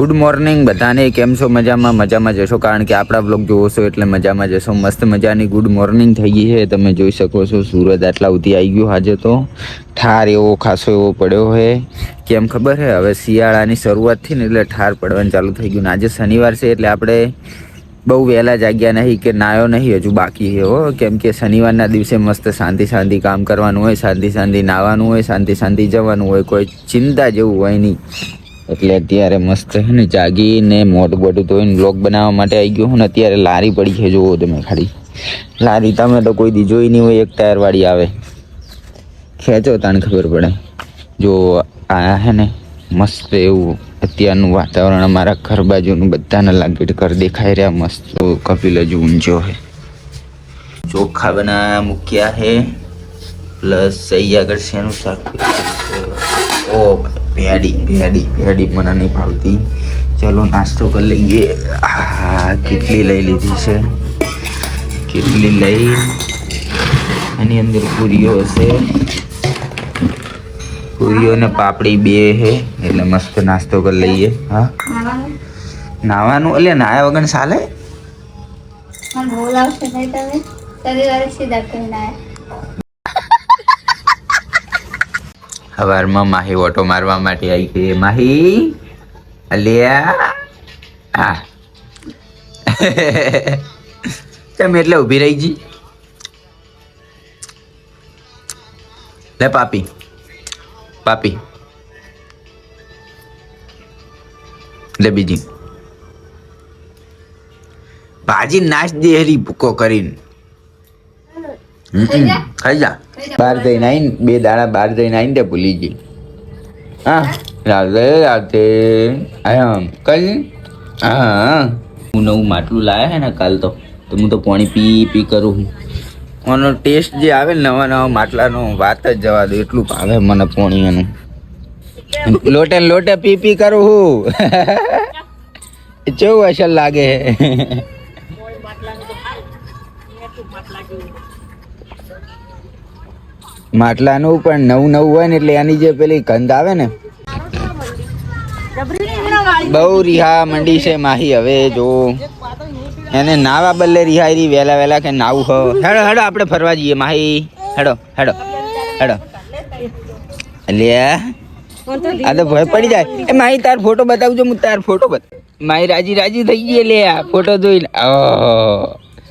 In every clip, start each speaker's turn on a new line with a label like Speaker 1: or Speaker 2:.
Speaker 1: Good morning બધાને કેમ છો? મજામાં મજામાં જશો? કારણ કે આપણા બ્લોગ જોવો છો એટલે મજામાં જશો. મસ્ત મજાની ગુડ મોર્નિંગ થઈ ગઈ છે. તમે જોઈ શકો છો સુરત આટલા સુધી આવી ગયું આજે તો. ઠાર એવો ખાસો એવો પડ્યો છે. કેમ ખબર છે? હવે શિયાળાની શરૂઆત થઈ ને એટલે ઠાર પડવાનું ચાલુ થઈ ગયું ને આજે શનિવાર છે એટલે આપણે બહુ વહેલા જાગ્યા નહીં કે નાયો નહીં હજુ બાકી છે, હો. કેમ કે શનિવારના દિવસે મસ્ત શાંતિ શાંતિ કામ કરવાનું હોય, શાંતિ શાંતિ નાવાનું હોય, શાંતિ શાંતિ જવાનું હોય. કોઈ ચિંતા જેવું હોય નહીં. એટલે અત્યારે મસ્ત છે ને, જાગીને મોઢું બોઢું ધોઈને બ્લોગ બનાવવા માટે આવી ગયો હું ને અત્યારે લારી પડી છે, જુઓ તમે ખાલી. લારી તમે તો કોઈ દી જોઈ નહીં હોય, એક ટાયર વાળી આવે. ખેંચો તાને ખબર પડે. જો આ હે ને, મસ્ત એવું અત્યારનું વાતાવરણ અમારા ઘર બાજુનું બધાને લાગે ઘર દેખાઈ રહ્યા, મસ્ત કપિલ હજુ ઊંચો છે. ચોખા બના મૂક્યા છે, પ્લસ અહીંયા આગળ શેનું શાક? ઓ ભેડી ભેડી ભેડી મને નહીં ભાવતી. ચલો, નાસ્તો કરી લઈએ. હા કેટલી લઈ લીધી છે? કેટલી લઈ? એની અંદર પૂરીઓ હશે. પૂરીઓ ને પાપડી બે છે એટલે મસ્ત નાસ્તો કરી લઈએ. હા? નાવાનું? એટલે નાયા વગર ચાલે?
Speaker 2: ભૂલ આવશે નહીં તમે. શનિવારે સીધા કરી આયા
Speaker 1: સવારમાં માહી ઓટો મારવા માટે આવી છે માહી, અલ્યા. કેમ એટલે ઊભી રહી જી? લે પાપી. પાપી. લે બીજી. ભાજી નાશ દેહરી ભૂકો કરીને.
Speaker 2: ખાઈ જા.
Speaker 1: બહાર જઈને આવીને બે દાડા બહાર જઈને આવીને તે ભૂલી ગઈ. હા રાધે રાધે. આમ કઈ હા. હું નવું માટલું લાવ્યા હે ને કાલ તો તો હું તો પાણી પી પી કરું છું. આનો ટેસ્ટ જે આવે ને નવા નવા માટલાનો વાત જ જવા દો એટલું ભાવે મને પાણી એનું લોટે લોટે પી પી કરું હું કેવું અસર લાગે માટલાનું પણ નવું નવું હોય ને એટલે એની જે પેલી ગંધ આવે ને, બહુ રિહા મંડી છે માહી, હવે જો. એને નાવા બદલે રિહાઈ વહેલા વહેલા કે નાવું હો. હેડો હેડો, આપણે ફરવા જઈએ માહી. હેડો હેડો હેડો. અલ્યા આ તો ભય પડી જાય. એ માહી, તાર ફોટો બતાવજો, હું તાર ફોટો બતા માહી રાજી રાજી થઈ ગઈ લે આ ફોટો જોઈને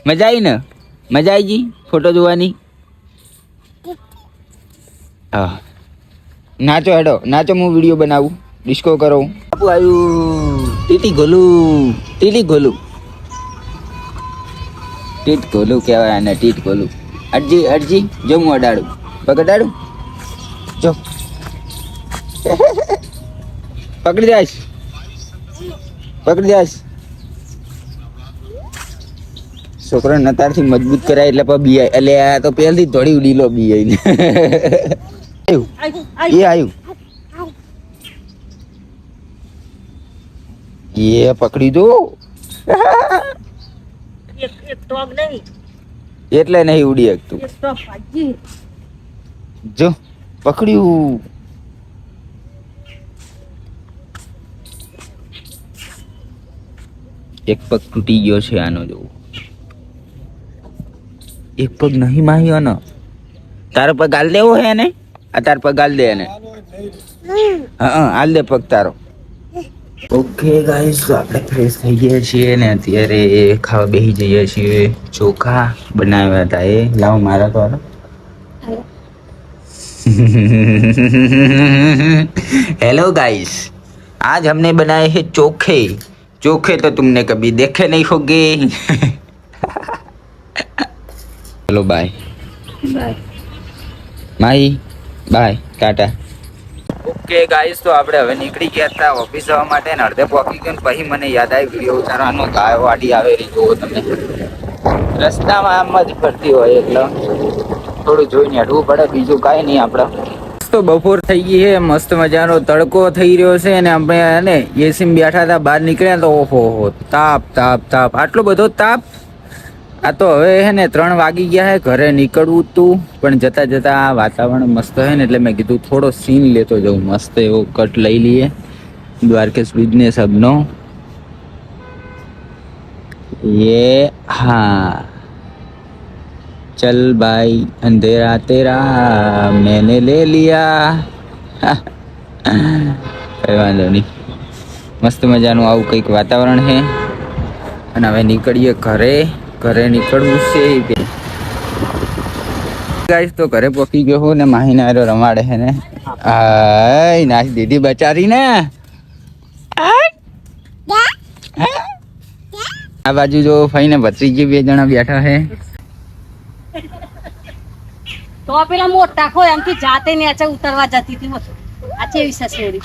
Speaker 1: મજા આવી ને? મજા આવી ગઈ ફોટો જોવાની? હા. નાચો હેડો નાચો હું વીડિયો બનાવું ડિસ્કો કરો. આપું આવ્યું ટીટી ગોલું ટીટી ગોલું. ટીટ ગોલું કહેવાય આને ટીટ ગોલું. અડજી અડજી જો હું અડાડું. પકડાડું જો. પકડી જાશ પકડી જાશ છોકરો નતારથી મજબૂત કરાય એટલે પણ બી એટલે આ તો પહેલથી થોડી ડીલો બી આઈને આવ્યું એ આવ્યું એ પકડી દો. એટલે નહીં ઉડી શકતું જો પકડ્યું. એક પગ તૂટી ગયો છે આનો જો. એક પગ નહીં માહી આનો. તારો પગ હાલ દેવો હે ને? આ તાર પગ હાલ દે એને હા હા, હાલ દે પગ તારો ઓકે ગાઈસ તો આપણે ફ્રેશ થઈ ગયા છીએ ને અત્યારે ખાવા બેસી જઈએ છીએ ચોખા બનાવ્યા હતા એ લાવો મારા તો હાલો. हेलो गाइस आज हमने बनाए हैं चोखे चोखे तो तुमने कभी देखे नहीं होंगे चलो bye Mahi bye, tata. Okay guys તો આપણે હવે નીકળી ગયા હતા ઓફિસ જવા માટે ને અડધે પહોંચી ગયો પછી મને યાદ આવી વીડિયો ઉતારવાનો ગાયો વાડી આવે રહી જુઓ તમે. રસ્તામાં આમ જ ફરતી હોય એટલે થોડું જોઈને હટવું પડે, બીજું કાંઈ નહીં આપણે. તો બપોર થઈ ગઈ છે, મસ્ત મજાનો તડકો થઈ રહ્યો છે અને અમે ને એસીમાં બેઠા હતા, બહાર નીકળ્યા તો ઓહો હો, તાપ તાપ તાપ. આટલો બધો તાપ આ તો હવે હે ને ત્રણ વાગી ગયા હે, ઘરે નીકળવું તું. પણ જતા જતા આ વાતાવરણ મસ્ત હે ને, એટલે મેં કીધું થોડો સીન લેતો જાઉં, મસ્ત એવો કટ લઈ લઈએ. દ્વારકેશ બિઝનેસ હબનો. યે હા. ચલ ભાઈ, અંધેરા તેરા, મેને લે લિયા. કઈ વાંધો નહીં. મસ્ત મજાનું આવું કંઈક વાતાવરણ છે અને હવે નીકળીએ ઘરે. ઘરે નીકળવું છે ગાઈસ તો ઘરે પહોંચી ગયો હું ને માહીને આરો રમાડે છે ને. આય નાશ દીદી બચારી ને. આ બાજુ જો ફઈને ભત્રીજી બે જણા બેઠા છે
Speaker 3: તો પેલા મોટા હોય આમથી જાતે ને અચ્છા ઉતરવા જતી હતી આ કેવી સસેરી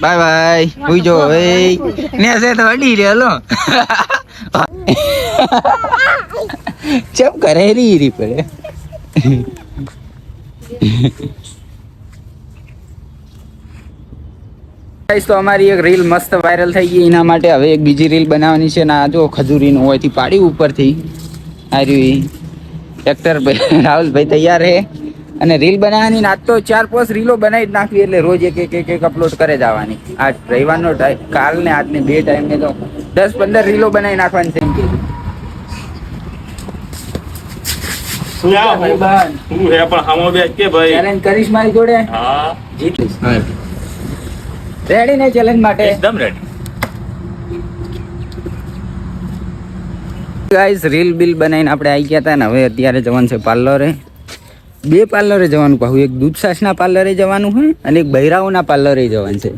Speaker 1: બાય બાય હુઈ જો હવે ને છે તો અડી રહ્યો ચપ કરે રી પડે તો અમારી એક રીલ મસ્ત વાયરલ થઈ ગઈ. એના માટે હવે એક બીજી રીલ બનાવવાની છે. ને આ જો ખજૂરીનું હોયથી પાડી ઉપરથી. આ રહ્યું એક્ટર રાહુલભાઈ તૈયાર છે. અને રીલ બનાવવાની ને આજ તો ચાર પાંચ રીલો બનાવી જ નાખવી એટલે રોજ એક એક એક એક અપલોડ કરે જવાની આજ રવિવારનો ટાઈમ કાલ ને આજને બે ટાઈમ ને તો દસ પંદર રીલો બનાવી નાખવાની છે એમ
Speaker 4: કે.
Speaker 1: રેડી ને ચેલેન્જ માટે?
Speaker 4: એકદમ રેડી
Speaker 1: ગાઈસ રીલ બિલ બનાવીને આપણે આવી ગયા હતા ને હવે અત્યારે જવાનું છે પાર્લરે. બે પાર્લરે જવાનું કહું એક દૂધ સાસના પાર્લરે જવાનું હોય અને એક બૈરાઓના પાર્લરે જવાનું છે.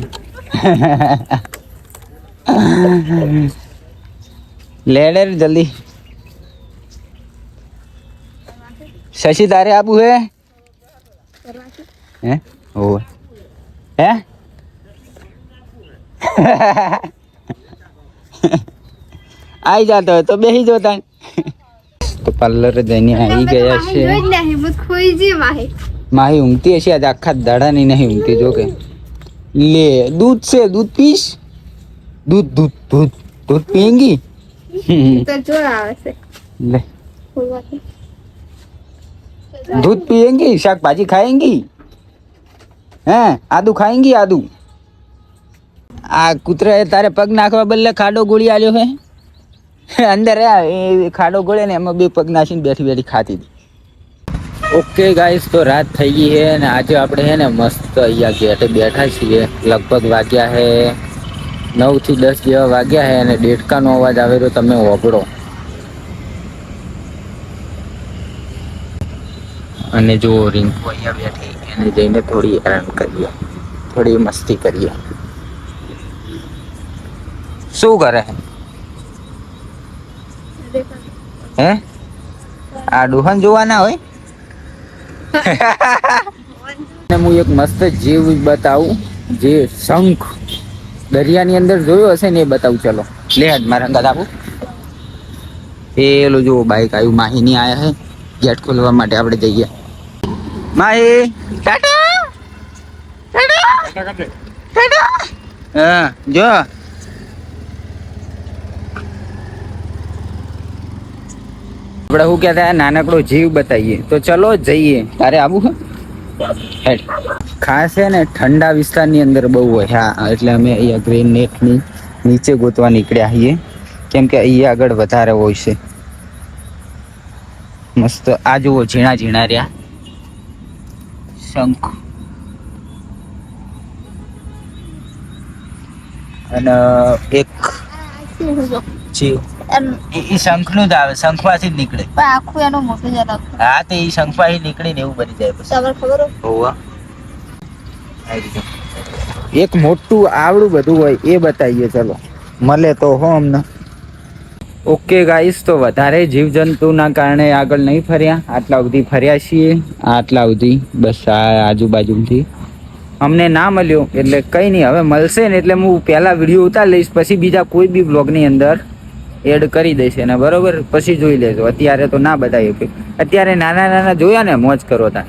Speaker 1: લેડર જલ્દી. શશી તારે આબુ હે? હે? ઓ. હે? આઈ જાતો તો બેસી જોતા તો પાર્લર જઈને આવી ગયા છે. હુઈ જી માહી માહી ઊંઘતી હશે આજે આખા દાડા ની નહીં ઊંઘતી જો કે. લે દૂધ છે દૂધ પીશ. દૂધ દૂધ દૂધ દૂધ પીએંગી તો જોર આવે છે. લે. દૂધ પીએંગી શાકભાજી ખાએંગી હે આદુ ખાએંગી આદુ. આ કૂતરાએ તારે પગ નાખવા બદલે ખાડો ગોળી આલ્યો હે? અંદર એ ખાડો ગોળે ને એમાં બે પગ નાખીને બેઠી બેઠી ખાતી હતી. ઓકે ગાઈસ તો રાત થઈ ગઈ છે અને આજે આપણે હે ને મસ્ત અહીંયા ગેટે બેઠા છીએ. લગભગ વાગ્યા હે નવથી દસ જેવા વાગ્યા હે અને ડેટકાનો અવાજ આવે તો તમે ઓગળો અને જો રિંકુ અહીંયા બેઠી, એને જઈને થોડી હેરાન કરીએ. થોડી મસ્તી કરીએ. શું કરે? હે? આ ડુહન જોવાના હોય? હું એક મસ્ત જીવ બતાવું જે શંખ દરિયાની અંદર જોયો હશે ને એ બતાવું ચલો. લે મારા અંગત આપું. પેલું જુઓ બાઈક આવ્યું માહીની આયા હે. ગેટ ખોલવા માટે આપણે જઈએ માહી ટાટા? ટાટા ટાટા. હા જો. આપણે શું કહેતા નાનકડો જીવ બતાવીએ. તો ચલો જઈએ. તારે આવું હે. ખાસ છે ને, ઠંડા વિસ્તારની અંદર બહુ હોય. હા, એટલે અમે અહીંયા ગ્રીન નેટની નીચે ગોતવા નીકળ્યા છીએ. કેમ કે અહીંયા આગળ વધારે હોય છે. મસ્ત, આ જુઓ, ઝીણા ઝીણા રહ્યા. શંખ. અને એક જીવ. એ શંખનું જ આવે શંખમાંથી જ નીકળે.
Speaker 2: આખું એનો મોટું જ અલગ
Speaker 1: હા તો એ શંખમાંથી નીકળીને એવું બની જાય પછી.
Speaker 2: તમને ખબર
Speaker 1: હોવા એક મોટું આવડું બધું હોય એ બતાવીએ ચલો. મળે તો હો અમને. ઓકે ગાઈસ તો વધારે જીવજંતુના કારણે આગળ નહીં ફર્યા. આટલા સુધી ફર્યા છીએ. આટલા સુધી બસ આ આજુબાજુથી. અમને ના મળ્યો એટલે કંઈ નહીં. હવે મળશે ને એટલે હું પહેલાં વીડિયો ઉતાર લઈશ. પછી બીજા કોઈ બી બ્લોગની અંદર. એડ કરી દઈશ એને બરોબર? પછી જોઈ લેજો. અત્યારે તો ના બતાવી અત્યારે નાના નાના જોયા ને મોજ કરો તા